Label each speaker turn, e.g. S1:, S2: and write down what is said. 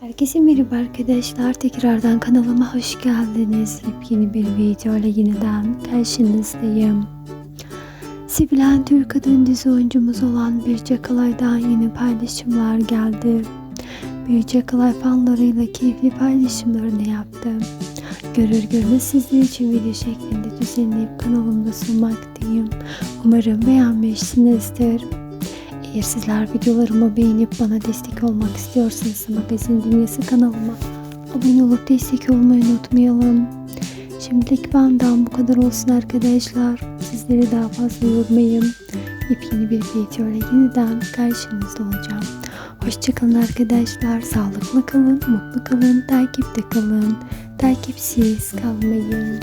S1: Herkese merhaba arkadaşlar. Tekrardan kanalıma hoş geldiniz. Yepyeni bir video ile yeniden karşınızdayım. Sevilen Türk kadın dizi oyuncumuz olan Birce Kalay'dan yeni paylaşımlar geldi. Birce Kalay fanlarıyla keyifli paylaşımlarını yaptı. Görür görmez sizler için video şeklinde düzenleyip kanalımda sunmaktayım. Umarım beğenmişsinizdir. Eğer sizler videolarımı beğenip bana destek olmak istiyorsanız Magazin Dünyası kanalıma abone olup destek olmayı unutmayalım. Şimdilik benden bu kadar olsun arkadaşlar. Sizleri daha fazla yormayayım. Yepyeni bir video ile yeniden karşınızda olacağım. Hoşçakalın arkadaşlar. Sağlıklı kalın, mutlu kalın, takipte kalın. Takipsiz kalmayın.